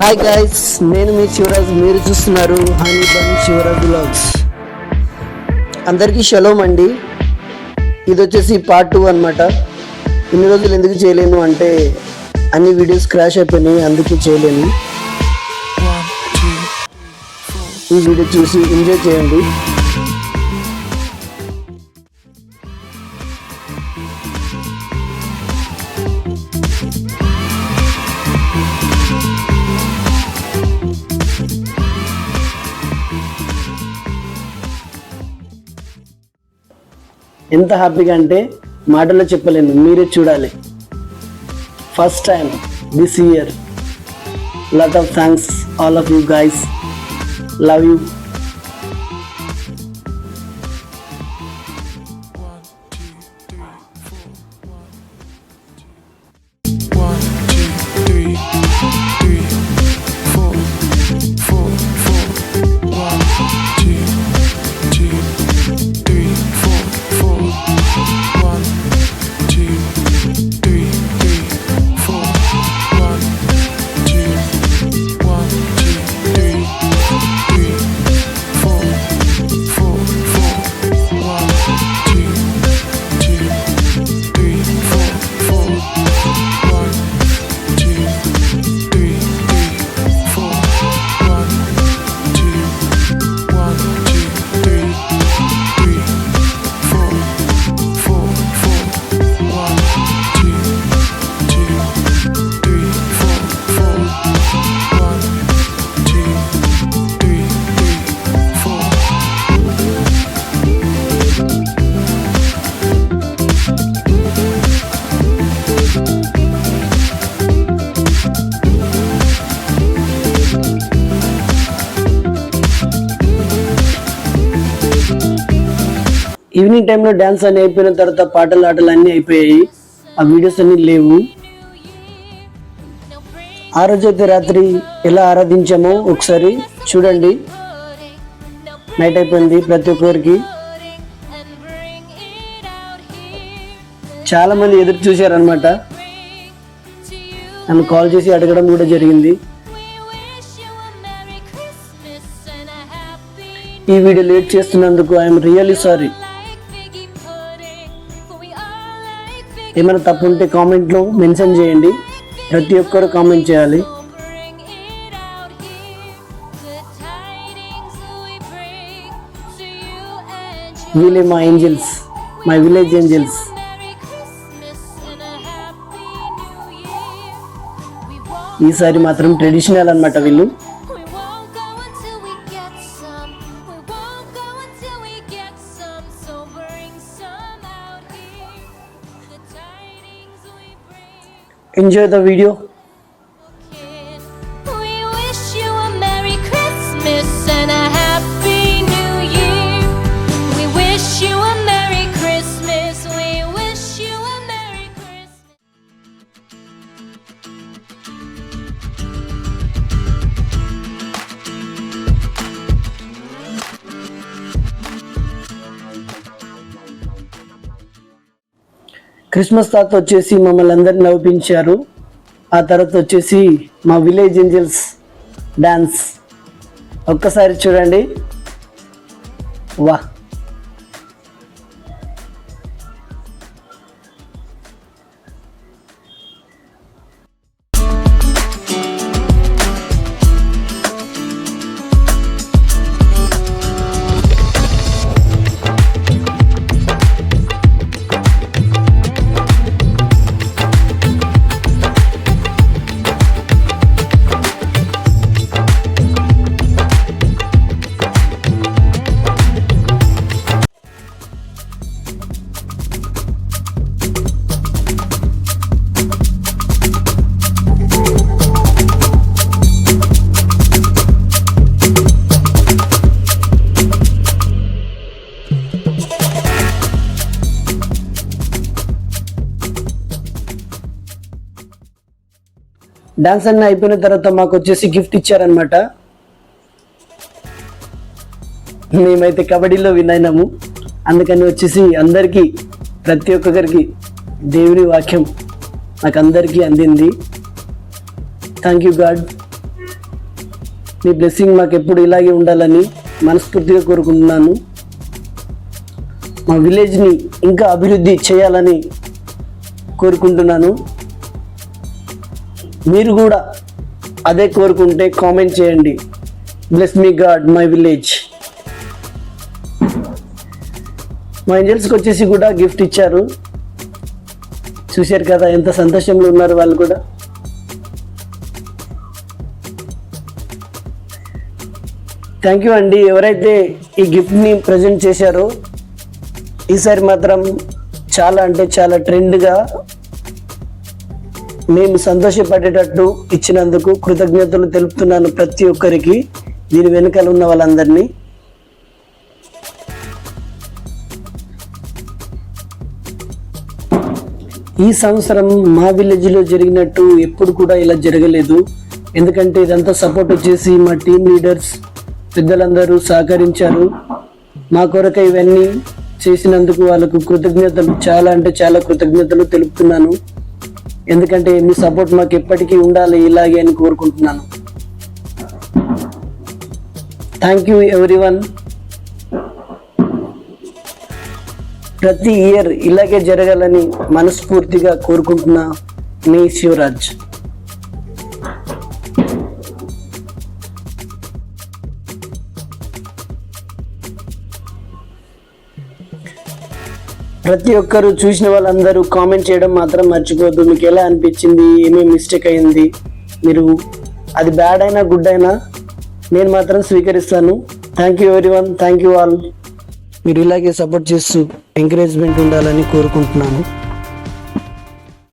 Hi guys నేను మీ శివరాజ్ మీరు చూస్తున్నారు హనీ బన్ శివరాజ్ బ్లాగ్స్ అందరికీ షలోమ్ అండి. ఇది వచ్చేసి పార్ట్ టూ అనమాట ఇన్ని రోజులు ఎందుకు చేయలేను అంటే అన్ని వీడియోస్ క్రాష్ అయిపోయినాయి అందుకే చేయలేను. ఈ వీడియో చూసి ఎంజాయ్ చేయండి. ఎంత హ్యాపీగా అంటే మాటల్లో చెప్పలేను మీరే చూడాలి. First time this year lot of thanks all of you guys love you evening టైంలో డ్యాన్స్ అన్నీ అయిపోయిన తర్వాత పాటలు ఆటలు అన్నీ అయిపోయాయి. ఆ వీడియోస్ అన్నీ లేవు. ఆ రోజైతే రాత్రి ఎలా ఆరాధించామో ఒకసారి చూడండి. నైట్ అయిపోయింది ప్రతి ఒక్కరికి. చాలా మంది ఎదురు చూశారనమాట నన్ను కాల్ చేసి అడగడం కూడా జరిగింది. ఈ వీడియో లేట్ చేస్తున్నందుకు ఐఎమ్ రియల్లీ సారీ. ఏమైనా తప్పు ఉంటే కామెంట్లో మెన్షన్ చేయండి. ప్రతి ఒక్కరు కామెంట్ చేయాలి. వీలే మా ఏంజల్స్ మై విలేజ్ ఏంజల్స్. ఈసారి మాత్రం ట్రెడిషనల్ అన్నమాట వీళ్ళు. enjoy the video. క్రిస్మస్ తాత వచ్చేసి మమ్మల్ని అందరిని నవ్వించారు. ఆ తర్వాత వచ్చేసి మా విలేజ్ ఏంజల్స్ డ్యాన్స్ ఒక్కసారి చూడండి. వాహ్ డాన్స్ అన్న అయిపోయిన తర్వాత మాకు వచ్చేసి గిఫ్ట్ ఇచ్చారనమాట మేమైతే కబడ్డీలో విన్ అయినాము. అందుకని వచ్చేసి అందరికీ ప్రతి ఒక్కరికి దేవుని వాక్యం నాకు అందరికీ అందింది. థ్యాంక్ యూ గాడ్ మీ బ్లెస్సింగ్ మాకు ఎప్పుడు ఇలాగే ఉండాలని మనస్ఫూర్తిగా కోరుకుంటున్నాను. మా విలేజ్ని ఇంకా అభివృద్ధి చేయాలని కోరుకుంటున్నాను. మీరు కూడా అదే కోరుకుంటే కామెంట్ చేయండి. Bless me god my village మా ఏంజల్స్కి వచ్చేసి కూడా గిఫ్ట్ ఇచ్చారు. చూశారు కదా ఎంత సంతోషంలో ఉన్నారు వాళ్ళు కూడా. థ్యాంక్ యూ అండి. ఎవరైతే ఈ గిఫ్ట్ని ప్రజెంట్ చేశారో ఈసారి మాత్రం చాలా అంటే చాలా ట్రెండ్గా మేము సంతోషపడేటట్టు ఇచ్చినందుకు కృతజ్ఞతలు తెలుపుతున్నాను ప్రతి ఒక్కరికి. దీని వెనుకలు ఉన్న వాళ్ళందరినీ. ఈ సంవత్సరం మా విలేజ్లో జరిగినట్టు ఎప్పుడు కూడా ఇలా జరగలేదు. ఎందుకంటే ఇదంతా సపోర్ట్ వచ్చేసి మా టీం లీడర్స్ పెద్దలందరూ సహకరించారు. మా కొరకు ఇవన్నీ చేసినందుకు వాళ్ళకు కృతజ్ఞతలు చాలా అంటే చాలా కృతజ్ఞతలు తెలుపుతున్నాను. ఎందుకంటే మీ సపోర్ట్ మాకు ఎప్పటికీ ఉండాలి ఇలాగే అని కోరుకుంటున్నాను. థ్యాంక్ యూ ఎవ్రీవన్ ప్రతి ఇయర్ ఇలాగే జరగాలని మనస్ఫూర్తిగా కోరుకుంటున్నా మీ శివరాజ్. ప్రతి ఒక్కరు చూసిన వాళ్ళందరూ కామెంట్ చేయడం మాత్రం మర్చిపోద్దు మీకు ఎలా అనిపించింది? ఏమేమి మిస్టేక్ అయింది? మీరు అది బ్యాడ్ అయినా గుడ్ అయినా నేను మాత్రం స్వీకరిస్తాను. Thank you everyone thank you all మీరు ఇలాగే సపోర్ట్ చేస్తూ ఎంకరేజ్మెంట్ ఉండాలని కోరుకుంటున్నాను.